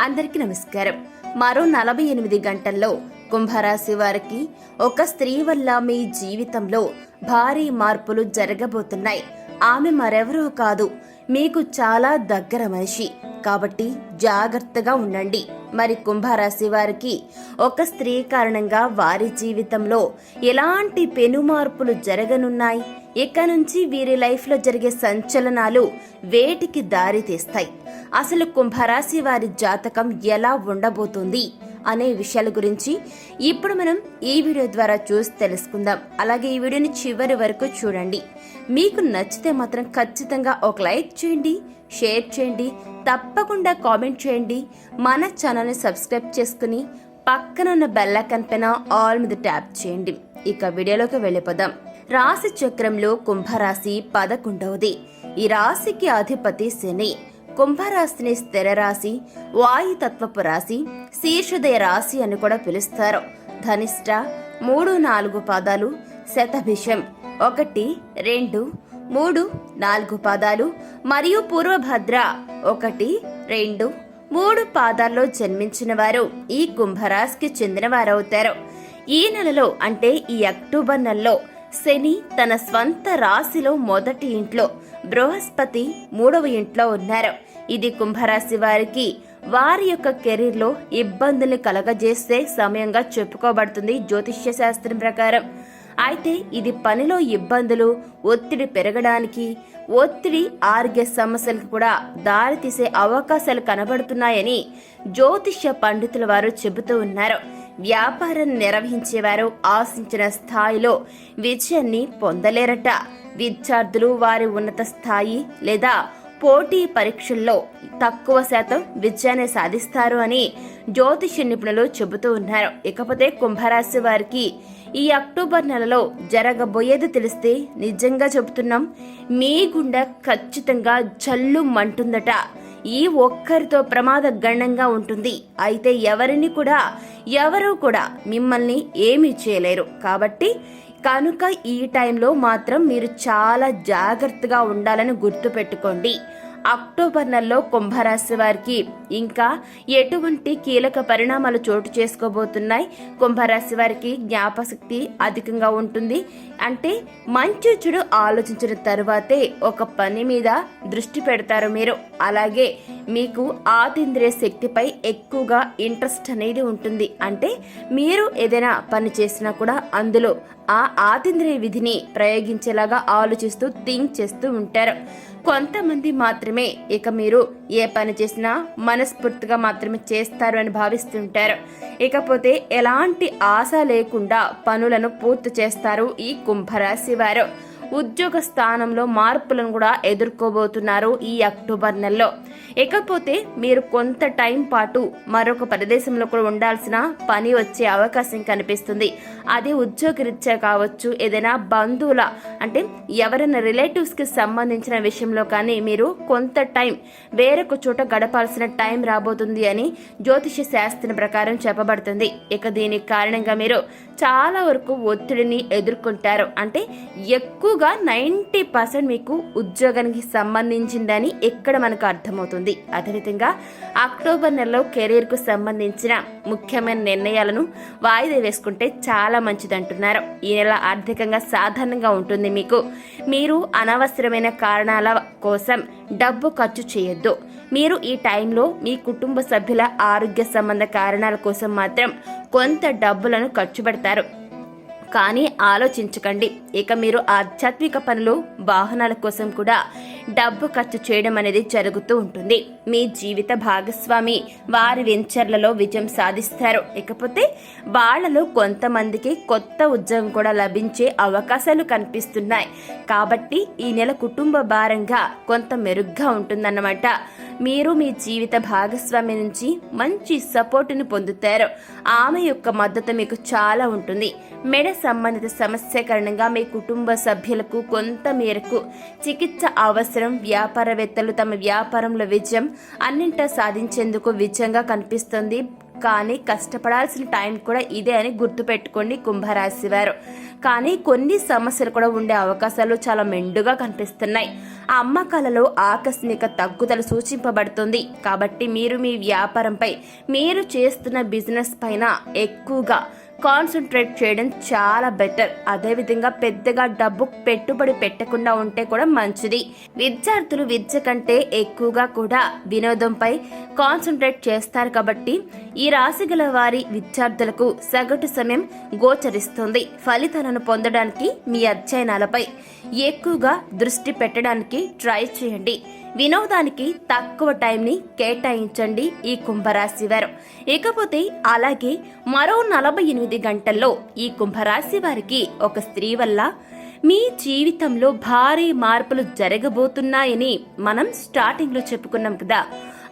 అందరికీ నమస్కారం. మరో నలభై ఎనిమిది గంటల్లో కుంభరాశి వారికి ఒక స్త్రీ వల్ల మీ జీవితంలో భారీ మార్పులు జరగబోతున్నాయి. ఆమె మరెవరో కాదు మీకు చాలా దగ్గర మనిషి. కాబట్టి జాగ్రత్తగా ఉండండి. మరి కుంభరాశి వారికి ఒక స్త్రీ కారణంగా వారి జీవితంలో ఎలాంటి పెను మార్పులు జరగనున్నాయి? ఇక నుంచి వీరి లైఫ్లో జరిగే సంచలనాలు వేటికి దారి తీస్తాయి అసలు కుంభరాశి వారి జాతకం ఎలా ఉండబోతుంది? అనే విషయాల గురించి ఇప్పుడు మనం ఈ వీడియో ద్వారా చూసి తెలుసుకుందాం. అలాగే ఈ వీడియోని చివరి వరకు చూడండి. మీకు నచ్చితే మాత్రం ఖచ్చితంగా ఒక లైక్ చేయండి షేర్ చేయండి తప్పకుండా కామెంట్ చేయండి. మన ఛానల్ని సబ్స్క్రైబ్ చేసుకుని పక్కన ఉన్న బెల్ ఐకాన్ పైన ఆల్ మీద ట్యాప్ చేయండి. ఇక వీడియోలోకి వెళ్ళిపోదాం. రాశి చక్రంలో కుంభరాశి పదకొండవది. ఈ రాశికి అధిపతి శని. కుంభరాశిని స్థిర రాశి వాయుతత్వపు రాశి శీర్షుదయ రాశి అని కూడా పిలుస్తారు. ధనిష్ట మూడు నాలుగు పాదాలు శతభిషం ఒకటి రెండు మూడు నాలుగు పాదాలు మరియు పూర్వభద్ర ఒకటి రెండు మూడు పాదాల్లో జన్మించిన వారు ఈ కుంభరాశికి చెందిన వారవుతారు ఈ నెలలో అంటే ఈ అక్టోబర్ నెలలో శని తన స్వంత రాశిలో మొదటి ఇంట్లో బృహస్పతి మూడవ ఇంట్లో ఉన్నారు. ఇది కుంభరాశి వారికి వారి యొక్క కెరీర్లో ఇబ్బందుల్ని కలగజేసే సమయంగా చెప్పుకోబడుతుంది జ్యోతిష్య శాస్త్రం ప్రకారం. అయితే ఇది పనిలో ఇబ్బందులు ఒత్తిడి పెరగడానికి ఒత్తిడి ఆరోగ్య సమస్యలకు కూడా దారితీసే అవకాశాలు కనబడుతున్నాయని జ్యోతిష్య పండితుల వారు చెబుతూ ఉన్నారు. వ్యాపారం నిర్వహించేవారు ఆశించిన స్థాయిలో విజయాన్ని పొందలేరట. విద్యార్థులు వారి ఉన్నత స్థాయి లేదా పోటీ పరీక్షల్లో తక్కువ శాతం విజయాన్ని సాధిస్తారు అని జ్యోతిష నిపుణులు చెబుతూ ఉన్నారు. ఇకపోతే కుంభరాశి వారికి ఈ అక్టోబర్ నెలలో జరగబోయేది తెలిస్తే నిజంగా చెబుతున్నాం మీ గుండె ఖచ్చితంగా జల్లు మంటుందట. ఈ ఒక్కరితో ప్రమాద గణంగా ఉంటుంది. అయితే ఎవరిని కూడా ఎవరు కూడా మిమ్మల్ని ఏమీ చేయలేరు. కాబట్టి కనుక ఈ టైంలో మాత్రం మీరు చాలా జాగ్రత్తగా ఉండాలని గుర్తుపెట్టుకోండి. అక్టోబర్ నెలలో కుంభరాశి వారికి ఇంకా ఎటువంటి కీలక పరిణామాలు చోటు చేసుకోబోతున్నాయి? కుంభరాశి వారికి జ్ఞాపశక్తి అధికంగా ఉంటుంది. అంటే మంచి చెడు ఆలోచించిన తరువాతే ఒక పని మీద దృష్టి పెడతారు మీరు. అలాగే మీకు ఆతింద్రియ శక్తిపై ఎక్కువగా ఇంట్రెస్ట్ అనేది ఉంటుంది. అంటే మీరు ఏదైనా పని చేసినా కూడా అందులో ఆ ఆతింద్రియ విధిని ప్రయోగించేలాగా ఆలోచిస్తూ థింక్ చేస్తూ ఉంటారు. కొంతమంది మాత్రమే ఇక మీరు ఏ పని చేసినా మనస్ఫూర్తిగా మాత్రమే చేస్తారు అని భావిస్తుంటారు. ఇకపోతే ఎలాంటి ఆశ లేకుండా పనులను పూర్తి చేస్తారు ఈ కుంభరాశి వారు. ఉద్యోగ స్థానంలో మార్పులను కూడా ఎదుర్కోబోతున్నారు ఈ అక్టోబర్ నెలలో. ఇకపోతే మీరు కొంత టైం పాటు మరొక ప్రదేశంలో కూడా ఉండాల్సిన పని వచ్చే అవకాశం కనిపిస్తుంది. అది ఉద్యోగరీత్యా కావచ్చు ఏదైనా బంధువుల అంటే ఎవరైనా రిలేటివ్స్కి సంబంధించిన విషయంలో కానీ మీరు కొంత టైం వేరొక చోట గడపాల్సిన టైం రాబోతుంది అని జ్యోతిష శాస్త్రం ప్రకారం చెప్పబడుతుంది. ఇక దీనికి కారణంగా మీరు చాలా వరకు ఒత్తిడిని ఎదుర్కొంటారు. అంటే ఎక్కువ ఎక్కువగా నైంటీ పర్సెంట్ మీకు ఉద్యోగానికి సంబంధించిందని ఇక్కడ మనకు అర్థమవుతుంది. అదేవిధంగా అక్టోబర్ నెలలో కెరీర్కు సంబంధించిన ముఖ్యమైన నిర్ణయాలను వాయిదా వేసుకుంటే చాలా మంచిది అంటున్నారు ఈ నెల ఆర్థికంగా సాధారణంగా ఉంటుంది మీకు. మీరు అనవసరమైన కారణాల కోసం డబ్బు ఖర్చు చేయొద్దు. మీరు ఈ టైంలో మీ కుటుంబ సభ్యుల ఆరోగ్య సంబంధ కారణాల కోసం మాత్రం కొంత డబ్బులను ఖర్చు పెడతారు. కానీ ఆలోచించకండి. ఇక మీరు ఆధ్యాత్మిక పనులు వాహనాల కోసం కూడా డబ్బు ఖర్చు చేయడం అనేది జరుగుతూ ఉంటుంది. మీ జీవిత భాగస్వామి వారి వెంచర్లలో విజయం సాధిస్తారు. ఇకపోతే వాళ్ళలో కొంతమందికి కొత్త ఉద్యోగం కూడా లభించే అవకాశాలు కనిపిస్తున్నాయి. కాబట్టి ఈ నెల కుటుంబ భారంగా కొంత మెరుగ్గా ఉంటుందన్నమాట. మీరు మీ జీవిత భాగస్వామి నుంచి మంచి సపోర్టును పొందుతారు. ఆమె యొక్క మద్దతు మీకు చాలా ఉంటుంది. మెడ సంబంధిత సమస్య కారణంగా మీ కుటుంబ సభ్యులకు కొంత మేరకు చికిత్స అవసరం. వ్యాపారవేత్తలు తమ వ్యాపారంలో విజయం అన్నింటా సాధించేందుకు విజయంగా కనిపిస్తుంది. కానీ కష్టపడాల్సిన టైం కూడా ఇదే అని గుర్తుపెట్టుకోండి కుంభరాశి వారు. కానీ కొన్ని సమస్యలు కూడా ఉండే అవకాశాలు చాలా మెండుగా కనిపిస్తున్నాయి. అమ్మకాలలో ఆకస్మిక తగ్గుదల సూచింపబడుతుంది. కాబట్టి మీరు మీ వ్యాపారంపై మీరు చేస్తున్న బిజినెస్ పైన ఎక్కువగా కాన్సన్ట్రేట్ చేయడం చాలా బెటర్. అదేవిధంగా పెద్దగా డబ్బు పెట్టుబడి పెట్టకుండా ఉంటే కూడా మంచిది. విద్యార్థులు విద్య కంటే ఎక్కువగా కూడా వినోదంపై కాన్సన్ట్రేట్ చేస్తారు కాబట్టి ఈ రాశి గల వారి విద్యార్థులకు సగటు సమయం గోచరిస్తుంది. ఫలితాలను పొందడానికి మీ అధ్యయనాలపై ఎక్కువగా దృష్టి పెట్టడానికి ట్రై చేయండి. వినోదానికి తక్కువ టైంని కేటాయించండి ఈ కుంభరాశి వారు. ఇకపోతే అలాగే మరో నలభై ఎనిమిది గంటల్లో ఈ కుంభరాశి వారికి ఒక స్త్రీ వల్ల మీ జీవితంలో భారీ మార్పులు జరగబోతున్నాయని మనం స్టార్టింగ్లో చెప్పుకున్నాం కదా.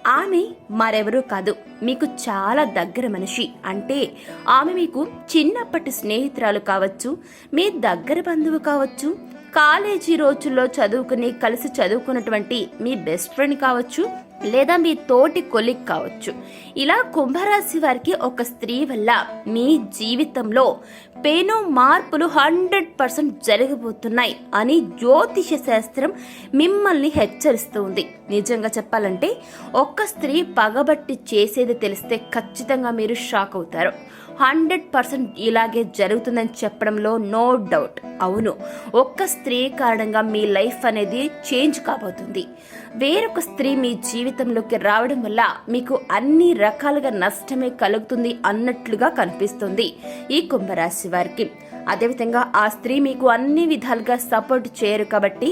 ఆమె మరెవరూ కాదు. మీకు చాలా దగ్గర మనిషి. అంటే ఆమె మీకు చిన్నప్పటి స్నేహితురాలు కావచ్చు మీ దగ్గర బంధువు కావచ్చు కాలేజీ రోజుల్లో చదువుకుని కలిసి చదువుకున్నటువంటి మీ బెస్ట్ ఫ్రెండ్ కావచ్చు లేదా మీ తోటి కొలిక్ కావచ్చు. ఇలా కుంభరాశి వారికి ఒక స్త్రీ వల్ల మీ జీవితంలో పెను మార్పులు హండ్రెడ్ పర్సెంట్ జరగబోతున్నాయి అని జ్యోతిష శాస్త్రం మిమ్మల్ని హెచ్చరిస్తుంది నిజంగా చెప్పాలంటే ఒక్క స్త్రీ పగబట్టి చేసేది తెలిస్తే ఖచ్చితంగా మీరు షాక్ అవుతారు. హండ్రెడ్ పర్సెంట్ ఇలాగే జరుగుతుందని చెప్పడంలో నో డౌట్. అవును ఒక్క స్త్రీ కారణంగా మీ లైఫ్ అనేది చేంజ్ కాబోతుంది. వేరొక స్త్రీ మీ జీవితంలోకి రావడం వల్ల మీకు అన్ని రకాలుగా నష్టమే కలుగుతుంది అన్నట్లుగా కనిపిస్తుంది ఈ కుంభరాశి వారికి. అదేవిధంగా ఆ స్త్రీ మీకు అన్ని విధాలుగా సపోర్ట్ చేయరు కాబట్టి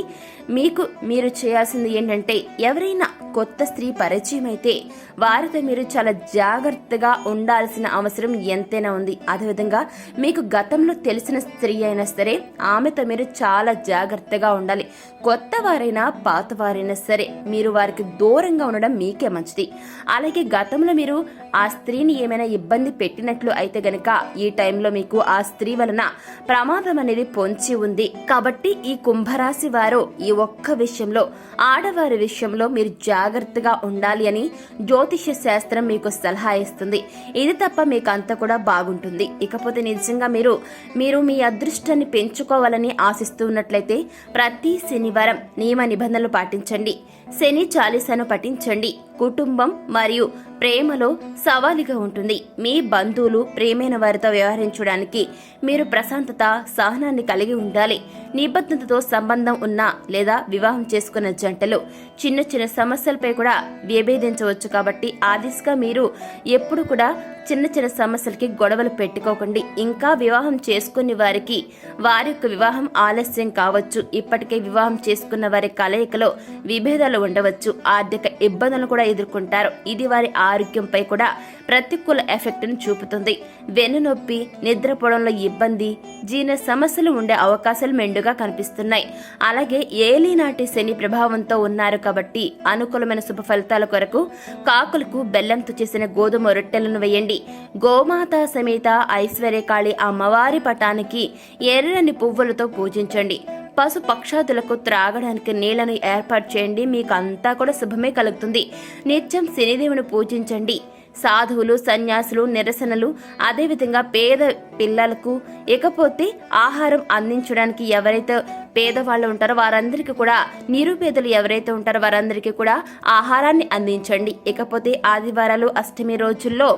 మీకు మీరు చేయాల్సింది ఏంటంటే ఎవరైనా కొత్త స్త్రీ పరిచయం అయితే వారితో మీరు చాలా జాగ్రత్తగా ఉండాల్సిన అవసరం ఎంతైనా ఉంది. అదేవిధంగా మీకు గతంలో తెలిసిన స్త్రీ అయినా సరే ఆమెతో మీరు చాలా జాగ్రత్తగా ఉండాలి. కొత్త వారైనా పాత వారైనా సరే మీరు వారికి దూరంగా ఉండడం మీకే మంచిది. అలాగే గతంలో మీరు ఆ స్త్రీని ఏమైనా ఇబ్బంది పెట్టినట్లు అయితే గనక ఈ టైంలో మీకు ఆ స్త్రీ వలన ప్రమాదం అనేది పొంచి ఉంది. కాబట్టి ఈ కుంభరాశి వారు ఈ ఒక్క విషయంలో ఆడవారి విషయంలో మీరు జాగ్రత్తగా ఉండాలి అని జ్యోతిష్య శాస్త్రం మీకు సలహా ఇస్తుంది. ఇది తప్ప మీకు అంతా కూడా బాగుంటుంది. ఇకపోతే నిజంగా మీరు మీరు మీ అదృష్టాన్ని పెంచుకోవాలని ఆశిస్తున్నట్లయితే ప్రతి శనివారం నియమ నిబంధనలు పాటించండి. శని చాలీసాను పఠించండి. కుటుంబం మరియు ప్రేమలో సవాలుగా ఉంటుంది. మీ బంధువులు ప్రేమైన వారితో వ్యవహరించడానికి మీరు ప్రశాంతత సహనాన్ని కలిగి ఉండాలి. నిబద్ధతతో సంబంధం ఉన్న లేదా వివాహం చేసుకున్న జంటలు చిన్న చిన్న సమస్యలపై కూడా విభేదించవచ్చు కాబట్టి ఆ దిశగా మీరు ఎప్పుడు కూడా చిన్న చిన్న సమస్యలకి గొడవలు పెట్టుకోకండి. ఇంకా వివాహం చేసుకునే వారికి వారి యొక్క వివాహం ఆలస్యం కావచ్చు. ఇప్పటికే వివాహం చేసుకున్న వారి కలయికలో విభేదాలు ఉండవచ్చు. ఆర్థిక ఇబ్బందులు కూడా ఎదుర్కొంటారు. ఇది వారి ఆరోగ్యంపై కూడా ప్రతికూల ఎఫెక్ట్ను చూపుతుంది. వెన్నునొప్పి నిద్రపోవడంలో ఇబ్బంది జీర్ణ సమస్యలు ఉండే అవకాశాలు మెండుగా కనిపిస్తున్నాయి. అలాగే ఏలినాటి శని ప్రభావంతో ఉన్నారు కాబట్టి అనుకూలమైన శుభ ఫలితాల కొరకు కాకులకు బెల్లంతో చేసిన గోధుమ రొట్టెలను వేయండి. గోమాత సమేత ఐశ్వర్యకాళి అమ్మవారి పటానికి ఎర్రని పువ్వులతో పూజించండి. పశు పక్షాదులకు త్రాగడానికి నీళ్ళను ఏర్పాటు చేయండి. మీకు అంతా కూడా శుభమే కలుగుతుంది. నిత్యం శనిదేవుని పూజించండి. సాధువులు సన్యాసులు నిరసనలు అదేవిధంగా పేద పిల్లలకు ఇకపోతే ఆహారం అందించడానికి ఎవరైతే పేదవాళ్ళు ఉంటారో వారందరికీ కూడా నిరుపేదలు ఎవరైతే ఉంటారో వారందరికీ కూడా ఆహారాన్ని అందించండి. ఇకపోతే ఆదివారాలు అష్టమి రోజుల్లో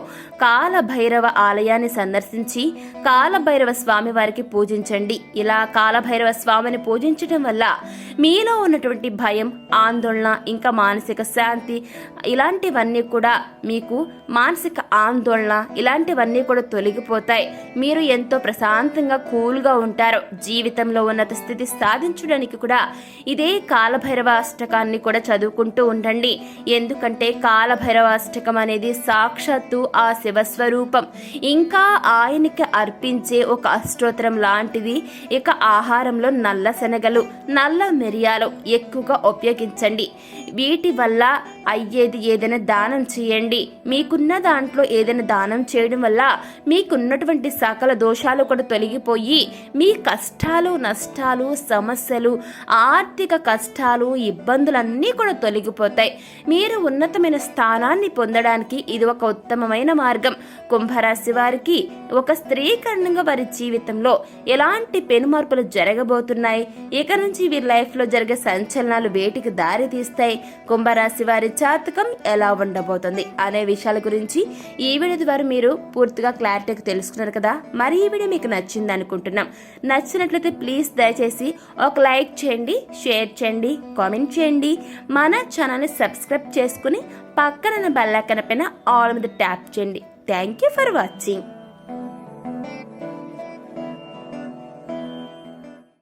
కాలభైరవ ఆలయాన్ని సందర్శించి కాలభైరవ స్వామి వారికి పూజించండి. ఇలా కాలభైరవ స్వామిని పూజించడం వల్ల మీలో ఉన్నటువంటి భయం ఆందోళన ఇంకా మానసిక శాంతి ఇలాంటివన్నీ కూడా మీకు మానసిక ఆందోళన ఇలాంటివన్నీ కూడా తొలగిపోతాయి. మీరు ఎంతో ప్రశాంతంగా కూల్గా ఉంటారు. జీవితంలో ఉన్నత స్థితి సాధించడానికి కూడా ఇదే కాలభైరవ అష్టకాన్ని కూడా చదువుకుంటూ ఉండండి. ఎందుకంటే కాలభైరవ అష్టకం అనేది సాక్షాత్తు ఆ శివస్వరూపం. ఇంకా ఆయనకి అర్పించే ఒక అష్టోత్తరం లాంటిది ఇక ఆహారంలో నల్ల శనగలు నల్ల మిరియాలు ఎక్కువగా ఉపయోగించండి. వీటి వల్ల అయ్యేది ఏదైనా దానం చేయండి. మీకున్న దాంట్లో ఏదైనా దానం చేయడం వల్ల మీకున్నటువంటి సకల దోషాలు కూడా తొలగిపోయి మీ కష్టాలు నష్టాలు సమస్యలు ఆర్థిక కష్టాలు ఇబ్బందులన్నీ కూడా తొలగిపోతాయి. మీరు ఉన్నతమైన స్థానాన్ని పొందడానికి ఇది ఒక ఉత్తమమైన మార్గం. కుంభరాశి వారికి ఒక స్త్రీ కారణంగా వారి జీవితంలో ఎలాంటి పెనుమార్పులు జరగబోతున్నాయి? ఇక నుంచి వీరి లైఫ్లో జరిగే సంచలనాలు వేటికి దారి తీస్తాయి? కుంభరాశి వారి జాతకం ఎలా ఉండబోతుంది? అనే విషయాల గురించి ఈ వీడియో ద్వారా మీరు పూర్తిగా క్లారిటీగా తెలుసుకున్నారు కదా? మరి ఈ వీడియో మీకు నచ్చింది అనుకుంటున్నాం నచ్చినట్లయితే ప్లీజ్ దయచేసి ఒక లైక్ చేయండి షేర్ చేయండి కామెంట్ చేయండి. మన ఛానల్ని సబ్స్క్రైబ్ చేసుకుని పక్కన బెల్లైకన్ పైన ఆల్ మీద ట్యాప్ చేయండి. Thank you for watching